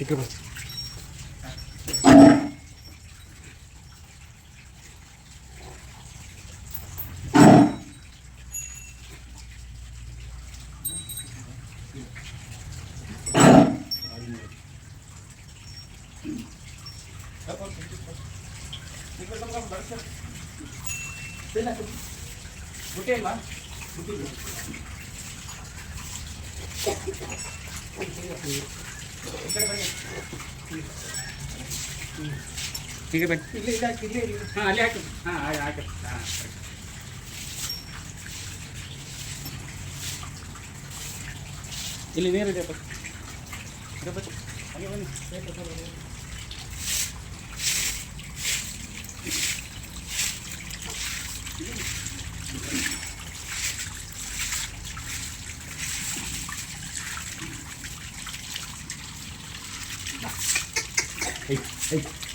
इकडे बस Thank you. ಬಿಟ್ಟೆ ಇಲ್ವಾ ಬಿಟ್ಟಿಲ್ಲ ಈಗ ಬನ್ನಿ ಇಲ್ಲಿ ಇಲ್ಲ ಇಲ್ಲೇ ಇಲ್ಲ ಹಾಂ ಅಲ್ಲಿ ಹಾಕಿ ಹಾಂ ಹಾಕಿ ಹಾಂ ಇಲ್ಲಿ ನೀರಿದೆಯಪ್ಪ ಹಾಗೆ ಬನ್ನಿ Hey, hey.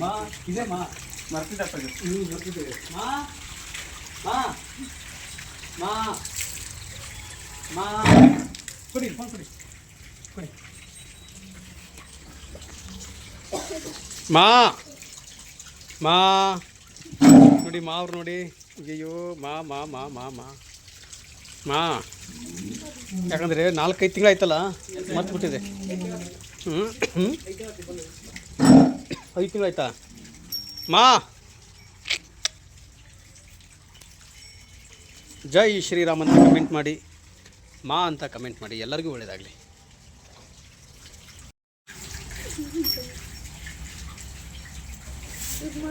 ಮಾ ಇದೆ ಮಾ ಮರ್ತಿದ್ದಪ್ಪ ನೀವು ಬರ್ತಿದ್ದೇವೆ ಮಾ ಮಾ ಮಾ ಮಾ ಕೊಡಿ ಫೋನ್ ಕೊಡಿ ಕೊಡಿ ಮಾ ಮಾ ನೋಡಿ ಮಾವ್ರು ನೋಡಿ ಅಯ್ಯೋ ಮಾ ಮಾ ಮಾ ಮಾ ಮಾ ಮಾ ಯಾಕಂದರೆ ನಾಲ್ಕೈದು ತಿಂಗಳಾಯ್ತಲ್ಲ ಮರ್ತು ಬಿಟ್ಟಿದೆ. ಹ್ಞೂ ಹ್ಞೂ ಐದು ತಿಂಗಳಾಯ್ತಾ ಮಾ. ಜೈ ಶ್ರೀರಾಮ್ ಅಂತ ಕಮೆಂಟ್ ಮಾಡಿ. ಮಾ ಅಂತ ಕಮೆಂಟ್ ಮಾಡಿ. ಎಲ್ಲರಿಗೂ ಒಳ್ಳೆಯದಾಗಲಿ ಮಾ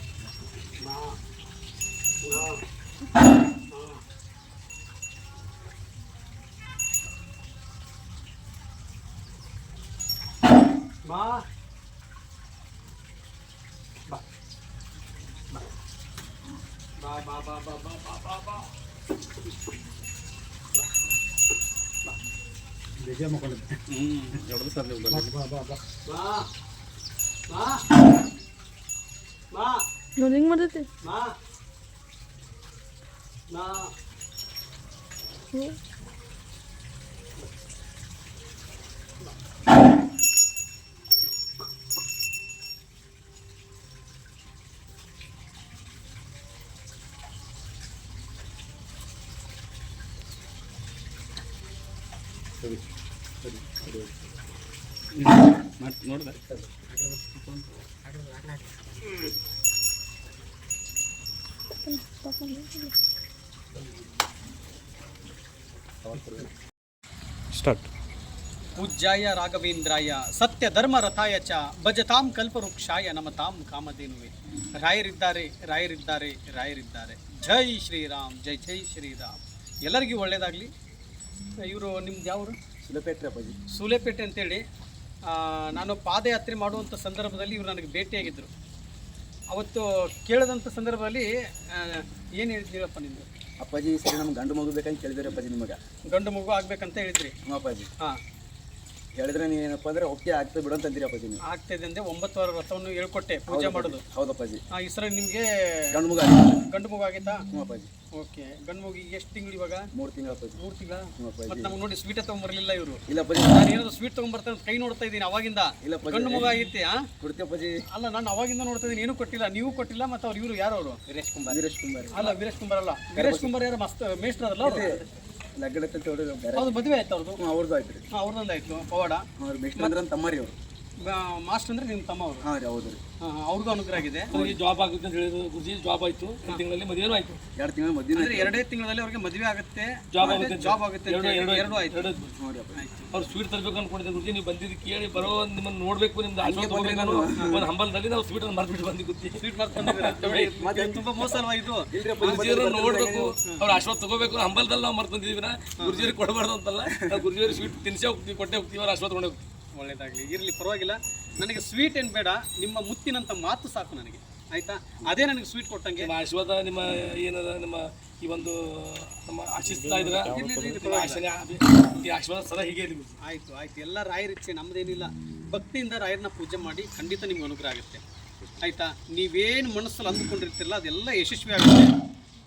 Ma. Ba. Ba ba ba ba ba ba ba ba. Deja makan. Hmm. Jodoh besar ni udah. Ba ba ba. Ma. Ma. Ma. Noling mana tu? Ma. なね ಸರಿ ಸರಿ ಸರಿ ಮತ್ತೆ ನೋಡಿದ Thank you. ಸ್ಟಾರ್ಟ್. ಉಜ್ಜಾಯ ರಾಘವೇಂದ್ರಾಯ ಸತ್ಯ ಧರ್ಮ ರಥಾಯ ಚ ಭಜತಾಂ ಕಲ್ಪವೃಕ್ಷಾಯ ನಮತಾಂ ಕಾಮಧೇನುವೆ. ರಾಯರಿದ್ದಾರೆ ರಾಯರಿದ್ದಾರೆ ರಾಯರಿದ್ದಾರೆ. ಜೈ ಶ್ರೀರಾಮ್ ಜೈ ಜೈ ಶ್ರೀರಾಮ್. ಎಲ್ಲರಿಗೂ ಒಳ್ಳೆಯದಾಗಲಿ ಇವರು ನಿಮ್ದು ಯಾವರು? ಸೂಲೆಪೇಟೆ ಬಜಿ ಸೂಲೆಪೇಟೆ ಅಂತೇಳಿ. ನಾನು ಪಾದಯಾತ್ರೆ ಮಾಡುವಂಥ ಸಂದರ್ಭದಲ್ಲಿ ಇವರು ನನಗೆ ಭೇಟಿಯಾಗಿದ್ದರು ಅವತ್ತು ಕೇಳಿದಂಥ ಸಂದರ್ಭದಲ್ಲಿ ಏನು ಹೇಳ್ತೀರಪ್ಪ ನಿಮ್ಮದು ಅಪ್ಪಾಜಿ ಈ ಸರಿ ನಮ್ಗೆ ಗಂಡು ಮಗು ಬೇಕಂತ ಕೇಳಿದ್ರಿ ಅಪ್ಪಾಜಿ ನಿಮಗೆ? ಗಂಡು ಮಗು ಆಗ್ಬೇಕಂತ ಹೇಳಿದ್ರಿ. ಹ್ಞೂ ಅಪ್ಪಾಜಿ. ಹಾಂ. ಹೇಳಿದ್ರೆ ನೀವೇನಪ್ಪ ಅಂದ್ರೆ ಓಕೆ ಆಗ್ತದೆ ಬಿಡು ಅಂತಂದಿರಿ ಅಪ್ಪಾಜಿ ನೀವು. ಆಗ್ತಿದೆ ಅಂದ್ರೆ ಒಂಬತ್ತು ವಾರ ವ್ರತವನ್ನು ಹೇಳ್ಕೊಟ್ಟೆ ಪೂಜೆ ಮಾಡೋದು. ಹೌದಪ್ಪಾಜಿ ಹಾಂ ಆ, ಈ ಸಲ ನಿಮಗೆ ಗಂಡು ಮಗು ಆಗಿದೆ. ಗಂಡು ಮಗು ಆಗಿತ್ತಾ? ಹ್ಞೂ ಅಪ್ಪಾಜಿ. ಓಕೆ. ಗಂಡು ಮಗು ಎಷ್ಟು ತಿಂಗಳು ಇವಾಗ? ಮೂರು ತಿಂಗಳು ಮೂರು ತಿಂಗಳ? ಮತ್ತೆ ನಮ್ಗೆ ನೋಡಿ ಸ್ವೀಟೇ ತೊಗೊಂಬರ್ಲಿಲ್ಲ ಇವರು. ಇಲ್ಲ ಪಜಿ ನಾನು ಏನಾದ್ರು ಸ್ವೀಟ್ ತೊಗೊಂಬರ್ತಾನೆ ಅಂತ ಕೈ ನೋಡ್ತಾ ಇದ್ದೀನಿ ಅವಾಗಿಂದ. ಇಲ್ಲ ಗಂಡು ಮಗು ಆಗೈತಿ ಆ? ಕೊಡ್ತೀವಿ ಅಪ್ಪಾಜಿ. ಅಲ್ಲ ನಾನು ಅವಾಗಿಂದ ನೋಡ್ತಾ ಇದ್ದೀನಿ. ಏನೂ ಕೊಟ್ಟಿಲ್ಲ. ನೀವು ಕೊಟ್ಟಿಲ್ಲ ಮತ್ತೆ ಅವ್ರು ಇವರು ಯಾರು ಅವರು? ವೀರೇಶ್ ಕುಮಾರ್ ವೀರೇಶ್ ಕುಮಾರ್ ಅಲ್ಲ ವೀರೇಶ್ ಕುಮಾರ್ ಅಲ್ಲ. ವೀರೇಶ್ ಕುಮಾರ್ ಯಾರು ಮಸ್ತ್ ಮೇಸ್ಟರ್ ಅದಲ್ಲ ಅವರು? ಲಗ್ಗಡ ಅಂತ ಹೇಳಿದ್ರು. ಬೇರೆ ಹೌದು ಮದುವೆ ಆಯ್ತು ಅವ್ರದ್ದು ಅವ್ರದ್ದು ಆಯ್ತು ರೀ. ಅವ್ರದ್ದೊಂದು ಆಯ್ತು ಪವಾಡ. ಅವ್ರು ಬೆಸ್ಟ್ ಅಂದ್ರೆ ತಮ್ಮರಿ ಅವರು. ಮಾಸ್ಟರ್ ಅಂದ್ರೆ ನಿಮ್ಮ ತಮ್ಮ ಅವರು ಹಾಂ ರೀ ಹೌದು ರೀ. ಅವ್ರಿಗೂ ಅನುಗ್ರಹ ಆಗಿದೆ? ಅವ್ರಿಗೆ ಜಾಬ್ ಆಗುತ್ತೆ ಅಂತ ಹೇಳಿದ್ರು ಗುರುಜಿ ಜಾಬ್ ಆಯ್ತು ಒಂದು ತಿಂಗಳಲ್ಲಿ ಮದುವೆನೂ ಆಯ್ತು. ಎರಡು ತಿಂಗಳು ಮದುವೆ ಅಂದ್ರೆ ಎರಡೇ ತಿಂಗಳಲ್ಲಿ ಅವ್ರಿಗೆ ಮದುವೆ ಆಗುತ್ತೆ ಜಾಬ್ ಆಗುತ್ತೆ ಜಾಬ್ ಆಗುತ್ತೆ ಎರಡು ಎರಡು ಎರಡು ಆಯ್ತು. ಎರಡು ಅವ್ರು ಸ್ವೀಟ್ ತರಬೇಕು ಅನ್ಕೊಂಡಿದ್ದೆ ಗುರುಜಿ ನೀವು ಬಂದಿದ್ದು ಕೇಳಿ ಬರೋ ನಿಮ್ಮನ್ನ ನೋಡಬೇಕು ನಿಮ್ದು ಆಶೀರ್ವಾದ ಅನ್ನೋ ಒಂದು ಹಂಬಲದಲ್ಲಿ ನಾವು ಸ್ವೀಟ್ ಮರ್ತು ಬಿಟ್ಟು ಬಂದು ಗುತ್ತಿ ಸ್ವೀಟ್ ಇದು ತುಂಬಾ ಮೋಸ ಅಲ್ವಾ ಇದು? ಇಲ್ರಿ ಗುರುಜಿಯವರು ನೋಡ್ಬೇಕು ಅವ್ರ ಆಶೀರ್ವಾದ ತಗೋಬೇಕು ಹಂಬಲ್ದಲ್ಲಿ ನಾವು ಮರ್ತು ಬಂದಿದ್ದೀವಿ ನಾ. ಗುರುಜಿಯವ್ರಿಗೆ ಕೊಡಬಾರ್ದು ಅಂತಲ್ಲ ನಾವು ಗುರುಜಿಯವ್ರಿಗೆ ಸ್ವೀಟ್ ತಿನ್ಸೇ ಹೋಗ್ತೀವಿ ಕೊಟ್ಟೆ ಹೋಗ್ತೀವಿ ಅವ್ರ ಆಶೀರ್ವಾದ ತೊಗೊಂಡು ಹೋಗ್ತೀವಿ. ಒಳ್ಳೇದಾಗ್ಲಿ ಇರಲಿ ಪರವಾಗಿಲ್ಲ. ನನಗೆ ಸ್ವೀಟ್ ಏನು ಬೇಡ ನಿಮ್ಮ ಮುತ್ತಿನಂತ ಮಾತು ಸಾಕು ನನಗೆ. ಆಯಿತಾ? ಅದೇ ನನಗೆ ಸ್ವೀಟ್ ಕೊಟ್ಟಂಗೆ. ನಿಮ್ಮ ಆಶೀರ್ವಾದ ನಿಮ್ಮ ಏನದ ನಿಮ್ಮ ಈ ಒಂದು ನಮ್ಮ ಆಶಿಸ್ತಾ ಇದ್ರ. ಈ ಆಶೀರ್ವಾದ ಸದಾ ಹೀಗೆ ಇರಲಿ. ಆಯಿತು ಆಯ್ತು. ಎಲ್ಲ ರಾಯರ ಇಚ್ಛೆ ನಮ್ಮದೇನಿಲ್ಲ ಭಕ್ತಿಯಿಂದ ರಾಯರನ್ನ ಪೂಜೆ ಮಾಡಿ ಖಂಡಿತ ನಿಮ್ಗೆ ಅನುಗ್ರಹ ಆಗುತ್ತೆ. ಆಯಿತಾ? ನೀವೇನು ಮನಸ್ಸಲ್ಲಿ ಅಂದುಕೊಂಡಿರ್ತಿರಲ್ಲ ಅದೆಲ್ಲ ಯಶಸ್ವಿ ಆಗುತ್ತೆ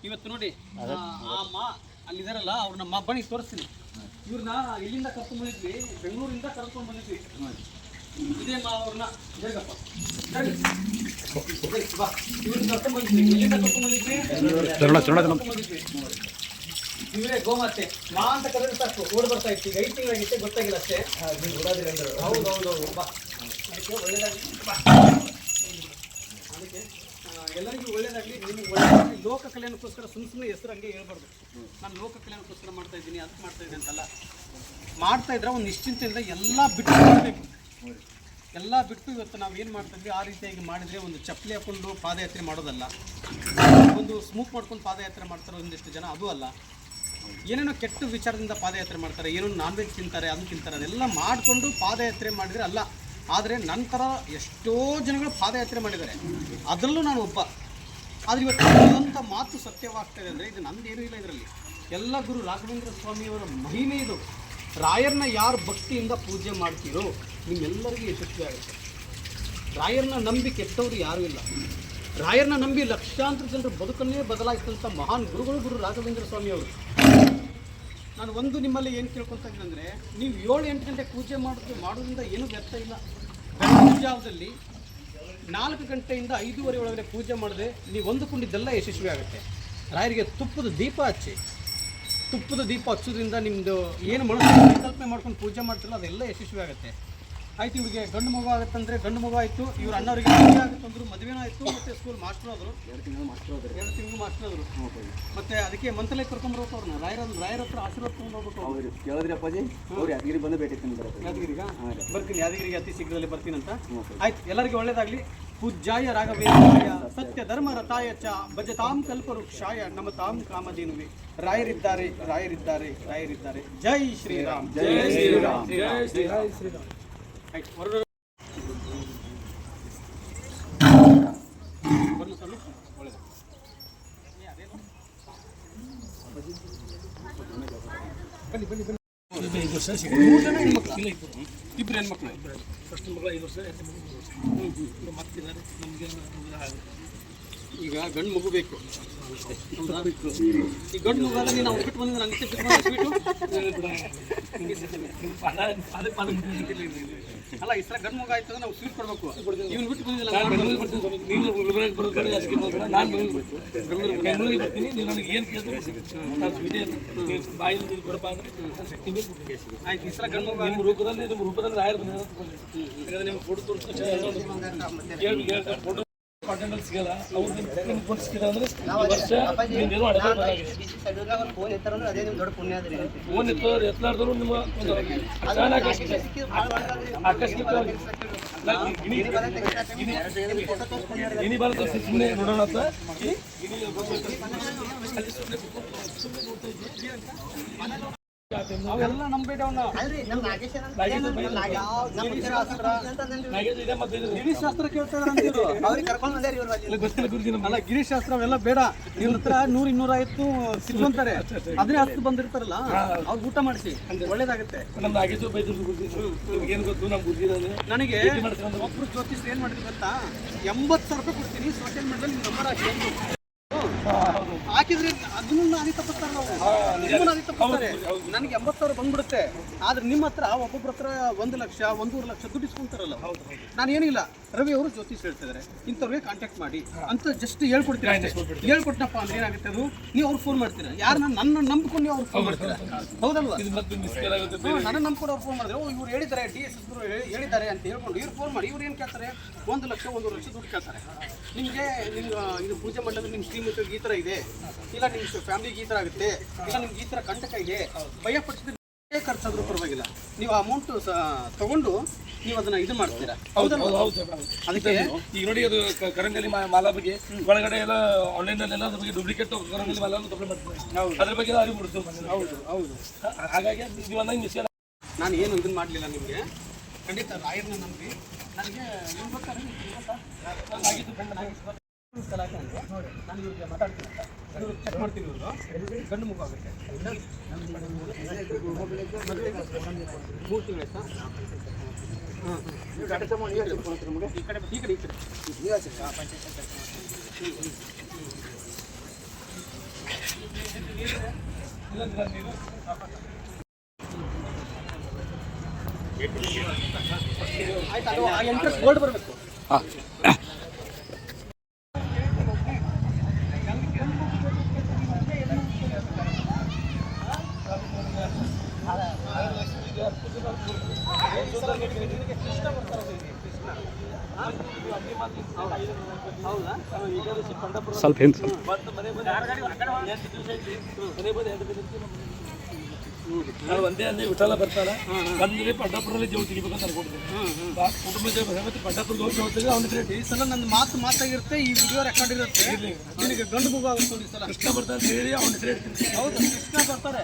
ಇವತ್ತು ನೋಡಿ ಆ ಮಾ ಅಲ್ಲಿದ್ದಾರಲ್ಲ ಅವ್ರನ್ನ ನಮ್ಮ ಬನ್ನಿ ತೋರಿಸ್ತೀನಿ. ಇವ್ರನ್ನ ಇಲ್ಲಿಂದ ಕರ್ಕೊಂಡು ಬಂದಿದ್ವಿ ಬೆಂಗಳೂರಿಂದ ಕರ್ಕೊಂಡು ಬಂದಿದ್ವಿ. ಇದೇ ಮಾ ಅವ್ರನ್ನ ಹೇಗಪ್ಪ ಜರುಗಿ. ಜರುಗಿ, ಬಾ. ಇವ್ರನ್ನ ಕರ್ಕೊಂಡ್ ಬಂದಿದ್ವಿ. ಇಲ್ಲಿಂದ ಕರ್ಕೊಂಡು ಬಂದಿದ್ವಿ. ಕರ್ಕೊಂಡ್ ಬಂದಿದ್ವಿ. ಇವರೇ ಗೋಮಾತೆ. ಮಾ ಅಂತ ಕರೆದ್ರೆ ಸಾಕು. ಓಡ್ ಬರ್ತಾ ಇತ್ತು. ಈಗ ಐದು ತಿಂಗಳಾಗಿತ್ತೆ ಗೊತ್ತಾಗಿಲ್ಲ ಅಷ್ಟೇ. ಹೌದು ಹೌದು ಹೌದು ಬಾ. ಅದಕ್ಕೆ ಒಳ್ಳೇದಾಗಿ ಬಾ. ಎಲ್ಲರಿಗೂ ಒಳ್ಳೇದಾಗಲಿ, ನಿಮಗೆ ಒಳ್ಳೆಯದಾಗಲಿ ಲೋಕ ಕಲ್ಯಾಣಕ್ಕೋಸ್ಕರ ಸುಮ್ಮನೆ ಸುಮ್ಮನೆ ಹೆಸರು ಹಂಗೆ ಹೇಳ್ಬಾರ್ದು. ನಾನು ಲೋಕ ಕಲ್ಯಾಣಕ್ಕೋಸ್ಕರ ಮಾಡ್ತಾ ಇದ್ದೀನಿ, ಅದಕ್ಕೆ ಮಾಡ್ತಾ ಇದ್ದೀನಿ ಅಂತಲ್ಲ. ಮಾಡ್ತಾ ಇದ್ರೆ ಒಂದು ನಿಶ್ಚಿಂತೆಯಿಂದ ಎಲ್ಲ ಬಿಟ್ಟು ಮಾಡಬೇಕು ಎಲ್ಲ ಬಿಟ್ಟು ಇವತ್ತು ನಾವು ಏನು ಮಾಡ್ತಿದ್ವಿ ಆ ರೀತಿಯಾಗಿ ಮಾಡಿದರೆ ಒಂದು ಚಪ್ಪಲಿ ಹಾಕೊಂಡು ಪಾದಯಾತ್ರೆ ಮಾಡೋದಲ್ಲ. ಒಂದು ಸ್ಮೂಕ್ ಮಾಡ್ಕೊಂಡು ಪಾದಯಾತ್ರೆ ಮಾಡ್ತಾರೆ ಒಂದಿಷ್ಟು ಜನ, ಅದು ಅಲ್ಲ. ಏನೇನೋ ಕೆಟ್ಟ ವಿಚಾರದಿಂದ ಪಾದಯಾತ್ರೆ ಮಾಡ್ತಾರೆ, ಏನೋ ನಾನ್ ವೆಜ್ ತಿಂತಾರೆ, ಅದನ್ನು ತಿಂತಾರೆ, ಅದೆಲ್ಲ ಮಾಡಿಕೊಂಡು ಪಾದಯಾತ್ರೆ ಮಾಡಿದರೆ ಅಲ್ಲ. ಆದರೆ ನಂತರ ಎಷ್ಟೋ ಜನಗಳು ಪಾದಯಾತ್ರೆ ಮಾಡಿದ್ದಾರೆ. ಅದರಲ್ಲೂ ನಾನು ಒಬ್ಬ. ಆದರೆ ಇವತ್ತು ಮಾತು ಸತ್ಯವಾಗ್ತದೆ ಅಂದರೆ ಇದು ನಂದೇನೂ ಇಲ್ಲ ಇದರಲ್ಲಿ. ಎಲ್ಲ ಗುರು ರಾಘವೇಂದ್ರ ಸ್ವಾಮಿಯವರ ಮಹಿಮೆ ಇದು. ರಾಯರನ್ನ ಯಾರು ಭಕ್ತಿಯಿಂದ ಪೂಜೆ ಮಾಡ್ತೀರೋ ನಿಮ್ಮೆಲ್ಲರಿಗೂ ಯಶಸ್ವಿ ಆಗುತ್ತೆ. ರಾಯರನ್ನ ನಂಬಿ ಕೆಟ್ಟವರು ಯಾರೂ ಇಲ್ಲ. ರಾಯರನ್ನ ನಂಬಿ ಲಕ್ಷಾಂತರ ಜನರು ಬದುಕನ್ನೇ ಬದಲಾಯಿಸಿದಂಥ ಮಹಾನ್ ಗುರುಗಳು ಗುರು ರಾಘವೇಂದ್ರ ಸ್ವಾಮಿಯವರು. ನಾನು ಒಂದು ನಿಮ್ಮಲ್ಲಿ ಏನು ಕೇಳ್ಕೊತಾ ಇದ್ದೀನಿ ಅಂದರೆ, ನೀವು ಏಳು ಎಂಟು ಗಂಟೆ ಪೂಜೆ ಮಾಡೋದು ಮಾಡೋದ್ರಿಂದ ಏನೂ ವ್ಯರ್ಥ ಇಲ್ಲ. ಬೆಳಗಿನ ಜಾವದಲ್ಲಿ ನಾಲ್ಕು ಗಂಟೆಯಿಂದ ಐದೂವರೆ ಒಳಗಡೆ ಪೂಜೆ ಮಾಡಿದ್ರೆ ನೀವು ಅಂದುಕೊಂಡಿದ್ದೆಲ್ಲ ಯಶಸ್ವಿ ಆಗುತ್ತೆ. ರಾಯರಿಗೆ ತುಪ್ಪದ ದೀಪ ಹಚ್ಚಿ, ತುಪ್ಪದ ದೀಪ ಹಚ್ಚೋದ್ರಿಂದ ನಿಮ್ಮದು ಏನು ಮನಸ್ಸು ಸಂಕಲ್ಪನೆ ಮಾಡ್ಕೊಂಡು ಪೂಜೆ ಮಾಡ್ತಿಲ್ಲ ಅದೆಲ್ಲ ಯಶಸ್ವಿ ಆಗುತ್ತೆ. ಆಯ್ತು ಇವ್ರಿಗೆ ಗಂಡು ಮಗು ಆಗುತ್ತಂದ್ರೆ ಗಂಡು ಮಗು ಆಯ್ತು ಇವ್ರ ಅಣ್ಣವರಿಗೆ ಮದುವೆ ಆಗುತ್ತಂದ್ರು ಮದುವೆನ ಆಯಿತು ಮತ್ತೆ ಸ್ಕೂಲ್ ಮಾಸ್ಟರ್ ಆದರು. ಎರಡು ತಿಂಗಳು ಮಾಸ್ಟರ್ ಆದ್ರು. ಎರಡು ತಿಂಗಳು ಮಾಸ್ಟರ್ ಆದರು. ಮತ್ತೆ ಅದಕ್ಕೆ ಮಂತಲೇ ಕರ್ಕೊಂಬರ್ಬೇಕು ಅವ್ರನ್ನ ರಾಯರ ರಾಯರ ಹತ್ರ ಆಶೀರ್ವಾದ ತೊಗೊಂಡು ಹೋಗ್ಬೇಕು ಅವ್ರು. ಕೇಳಿದ್ರಿ ಅಪ್ಪಾಜಿ? ಅವ್ರು ಯಾದಗಿರಿ ಬಂದು ಭೇಟಿ ಯಾದಗಿರಿಗ? ಬರ್ತೀನಿ ಯಾದಗಿರಿಗೆ ಅತಿ ಶೀಘ್ರದಲ್ಲಿ ಬರ್ತೀನಿ ಅಂತ. ಆಯ್ತು ಎಲ್ಲರಿಗೂ ಒಳ್ಳೇದಾಗ್ಲಿ. ಪೂಜಾಯ ರಾಘವೇಂದ್ರಾಯ ಸತ್ಯ ಧರ್ಮ ರಥಾಯ ಚ ಭಜತಾಂ ನಮ್ಮ ತಾಮ್ ಕಾಮಧೇನುವೆ. ರಾಯರಿದ್ದಾರೆ ರಾಯರಿದ್ದಾರೆ ರಾಯರಿದ್ದಾರೆ. ಜೈ ಶ್ರೀರಾಮ್. ಜೈ ಶ್ರೀರಾಮ್. ಜೈ ಹೊರಡು ಬರ್ಲು ಸ್ವಾಮಿ ಒಳ್ಳೇದು ಬನ್ನಿ ಬನ್ನಿ ಬನ್ನಿ ಐದು ವರ್ಷ ಮೂರು ಜನ ಹೆಣ್ಮಕ್ಳು ಇಲ್ಲ ಇಬ್ಬರು ಇಬ್ಬರು ಹೆಣ್ಮಕ್ಳು ಫಸ್ಟ್ ಮಗಳು ಐದು ವರ್ಷ ಎರಡನೇ ಮಗಳು ಮೂರು ವರ್ಷ ಮತ್ತಿದ್ದಾರೆ ನಮಗೆ ಈಗ ಗಂಡು ಮಗು ಬೇಕು? ಈ ಗಂಡು ಮಗು ಆದ್ರೆ ನೀನು ಅವ್ನು ಬಿಟ್ಟು ಬಂದ್ರೆ ನಂಗೆ ಬಿಟ್ಟು? ಸ್ವೀಟು ಅಲ್ಲ ಈ ಸಲ ಗಂಡು ಮಗು ಆಯ್ತು ನಾವು ಸ್ವೀಟ್ ಕೊಡ್ಬೇಕು. ಇವ್ನು ಬಿಟ್ಟು ಬಂದಿಲ್ಲ ನಾನು. ನೀನು ಗುಲ್ಬರ್ಗ ಬರೋದು ಬೇಡ, ಜಾಸ್ತಿ ಬರೋದು ನಾನು ಬೆಂಗಳೂರಿಗೆ ಬರ್ತೀನಿ ನೀವು ನನಗೆ ಏನು ಕೇಳ್ತೀರಿ ನಾನು ನೀವು ಬಾಯಲ್ಲಿ ನೀರು ಕೊಡಪ್ಪ ಅಂದರೆ ನಾನು ಶಕ್ತಿ ಬೇಕು ಆಯ್ತು ಈ ಸಲ ಗಂಡು ಮಗು ನಿಮ್ಮ ರೂಪದಲ್ಲಿ ನಿಮ್ಮ ರೂಪದಲ್ಲಿ ಆಯ್ತು. ನಿಮ್ಗೆ ಕೇಳಿ ಫೋಟೋ ಕಾಂಟೆಂಟಲ್ಲಿ ಸಿಗಲ್ಲ ಅವ್ರು ನಿಮ್ಗೆ ಫೋನ್ ಸಿಕ್ಕಿಲ್ಲ ಅಂದರೆ ವರ್ಷ ಅಡೆತಡೆ ಫೋನ್ ಎತ್ತೋರು ಎತ್ತಲಾರ್ದವ್ರು ನಿಮ್ಮ ಒಂದು ಅಚಾನಕ್ ಆಕಸ್ಮಿಕ ಗಿಣಿ ಬಾಲ ಸುಮ್ಮನೆ ನೋಡೋಣ ಅಂತ ಸುಮ್ಮನೆ ಅವೆಲ್ಲ ಮತ್ತೆ ಇದು. ಗಿರೀಶ್ ಶಾಸ್ತ್ರ ಅಲ್ಲ ಗಿರೀಶ್ ಶಾಸ್ತ್ರ ಅವೆಲ್ಲ ಬೇಡ. ಇವ್ರ ಹತ್ರ ನೂರ್ ಐವತ್ತು ಸಿಕ್ಕಂತಾರೆ ಅದೇ ಹತ್ತು ಬಂದಿರ್ತಾರಲ್ಲ ಅವ್ರು ಊಟ ಮಾಡಿಸಿ. ಒಳ್ಳೇದಾಗುತ್ತೆ. ನಮ್ಮ ನಾಗೇಶ್ ಬೈದ್ರು ಗುರುಜಿ. ನಿಮ್ಗೆ ಏನು ಗೊತ್ತು? ನಮ್ಮ ಗುರುಜಿ ಇರೋದು ನನಗೆ ಒಬ್ರು ಜ್ಯೋತಿಷ್ ಏನ್ ಮಾಡಿದ್ರು ಅಂತ ಎಂಬತ್ತು ಸಾವಿರ ರೂಪಾಯಿ ಕೊಡ್ತೀನಿ ಸೋಷಿಯಲ್ ಮೀಡಿಯಾದಲ್ಲಿ ನಂಬರ್ ಹಾಕಿ. ಹಾಕಿದ್ರೆ ಅದನ್ನು ಅದಿ ತಪ್ಪಿಸ್ತಾರೆ ನಾವು. ನಿಮ್ಮನ್ನ ಅದಿ ತಪ್ಪಿಸ್ತಾರೆ. ನನಗೆ ಎಂಬತ್ತು ಸಾವಿರ ಬಂದ್ಬಿಡುತ್ತೆ. ಆದ್ರೆ ನಿಮ್ಮ ಹತ್ರ ಒಬ್ಬೊಬ್ಬರ ಹತ್ರ ಒಂದು ಲಕ್ಷ ಒಂದೂವರೆ ಲಕ್ಷ ದುಡ್ಡು ಇಸ್ಕೊಂತಾರಲ್ಲ. ನಾನು ಏನಿಲ್ಲ ರವಿ ಅವರು ಜ್ಯೋತಿಷ್ ಹೇಳ್ತಿದ್ದಾರೆ. ಇಂಥವ್ರಿಗೆ ಕಾಂಟ್ಯಾಕ್ಟ್ ಮಾಡಿ. ಅಂತ ಜಸ್ಟ್ ಹೇಳ್ಕೊಡ್ತೀರಾ ಅಷ್ಟೇ. ಹೇಳ್ಕೊಟ್ನಪ್ಪ ಅಂದ್ರೆ ಏನಾಗುತ್ತೆ ಅದು? ನೀವು ಅವ್ರು ಫೋನ್ ಮಾಡ್ತೀರಾ? ಯಾರು ನನ್ನ ನಂಬಿಕೊಂಡು ನೀವು ಅವ್ರು ಫೋನ್ ಮಾಡ್ತೀರಾ? ಹೌದಲ್ವಾ? ನನ್ನ ನಂಬ್ಕೊಂಡು ಅವ್ರು ಫೋನ್ ಮಾಡಿದ್ರೆ ಓ ಇವ್ರು ಹೇಳಿದ್ದಾರೆ ಡಿ ಎಸ್ ಹೇಳಿದ್ದಾರೆ ಅಂತ ಹೇಳ್ಕೊಂಡು ಇವ್ರು ಫೋನ್ ಮಾಡಿ ಇವ್ರು ಏನು ಕೇಳ್ತಾರೆ? ಒಂದು ಲಕ್ಷ ಒಂದೂವರೆ ಲಕ್ಷ ದುಡ್ಡು ಕೇಳ್ತಾರೆ. ನಿಮಗೆ ನಿಮ್ಗೆ ಇದು ಪೂಜೆ ಮಾಡಿದ್ರೆ ನಿಮ್ಮ ಶ್ರೀಮಂತರಿಗೆ ಈ ಥರ ಇದೆ. ಇಲ್ಲ ನಿಮ್ಮ ಫ್ಯಾಮಿಲಿಗೆ ಈ ಥರ ಆಗುತ್ತೆ. ಇಲ್ಲ ನಿಮ್ಗೆ ಈ ಥರ ಕಂಟಕ ಇದೆ ಭಯ ಪಡಿಸಿದ್ರೆ ಖರ್ಚಾದ್ರೂ ಪರವಾಗಿಲ್ಲ. ನೀವು ಅಮೌಂಟ್ ತಗೊಂಡು ನೀವು ಅದನ್ನ ಇದು ಮಾಡ್ತೀರಾ? ಹೌದಲ್ವಾ? ಹೌದು ಹೌದು. ಅದಕ್ಕೆ ಈಗ ನೋಡಿ ಅದು ಕರಂಗಲಿ ಮಾಲಾ ಬಗ್ಗೆ ಒಳಗಡೆ ಎಲ್ಲ ಆನ್ಲೈನ್ ಅಲ್ಲಿ ಎಲ್ಲ ಬಗ್ಗೆ ಡೂಪ್ಲಿಕೇಟ್ ಕರಂಗಲಿ ಮಾಲಾ ಕಂಪ್ಲೇಂಟ್ ಮಾಡ್ತಾರೆ. ಅದ್ರ ಬಗ್ಗೆ ಅರಿವು ಮೂಡಿಸ್ತಾರೆ ಹೌದು ಹೌದು. ಹಾಗಾಗಿ ನೀವು ಅಂದಂಗೆ ಮಿಸ್ಕೇಲ್ ನಾನು ಏನು ಇದನ್ನ ಮಾಡಲಿಲ್ಲ ನಿಮಗೆ? ಖಂಡಿತ ರಾಯರ್ನ ನಂಬಿ. ನನಗೆ ನಿಮ್ಗೆ ಕಲಾಕೆ ಅಂದ್ರೆ ನಾನು ಮಾತಾಡ್ತೀನಿ ಚೆಕ್ ಮಾಡ್ತೀನಿ ಇವರು ಗಂಡು ಮುಖ ಆಗುತ್ತೆ ಮೂರು ತಿಂಗಳು ಆಯ್ತಾ ಹಾಂ. ಈ ಕಡೆ ಈ ಕಡೆ ಈ ಕಡೆ ಆಯ್ತು ಆ ಎಂಟ್ರೆನ್ಸ್ ಬೋರ್ಡ್ ಬರಬೇಕು ಸ್ವಲ್ಪ ಹಿಂದೆ ಮನೆ ಬಂದು ಎಂಟು ದಿವಸ ಐತಿ ಮನೆ ಬಂದು ಎಂಟು ದಿವಸ ನಾವು ಒಂದೇ ಅಂದ್ರೆ ವಿಠಲ ಬರ್ತಾರ ಬಂದ್ರೆ ಪಂಡಾಪುರಲ್ಲಿ ಜೀವ ತೆಗಿಬೇಕಂತ ಅನ್ಕೊಂಡಿದ್ದೆ ಕುಟುಂಬ ಕುಟುಂಬದ ಮತ್ತೆ ಹೋಗ್ತದೆ ಅವನ ಈ ಸಲ ನನ್ನ ಮಾತು ಮಾತಾಗಿರುತ್ತೆ ಈ ವಿಡಿಯೋ ರೆಕಾರ್ಡ್ ಇರುತ್ತೆ ನಿನಗೆ ಗಂಡು ಮಗು ಆಗುತ್ತೆ ಕೃಷ್ಣ ಬರ್ತಾರೆ ಹೇಳಿ ಅವ್ನ ಹೌದು ಕೃಷ್ಣ ಬರ್ತಾರೆ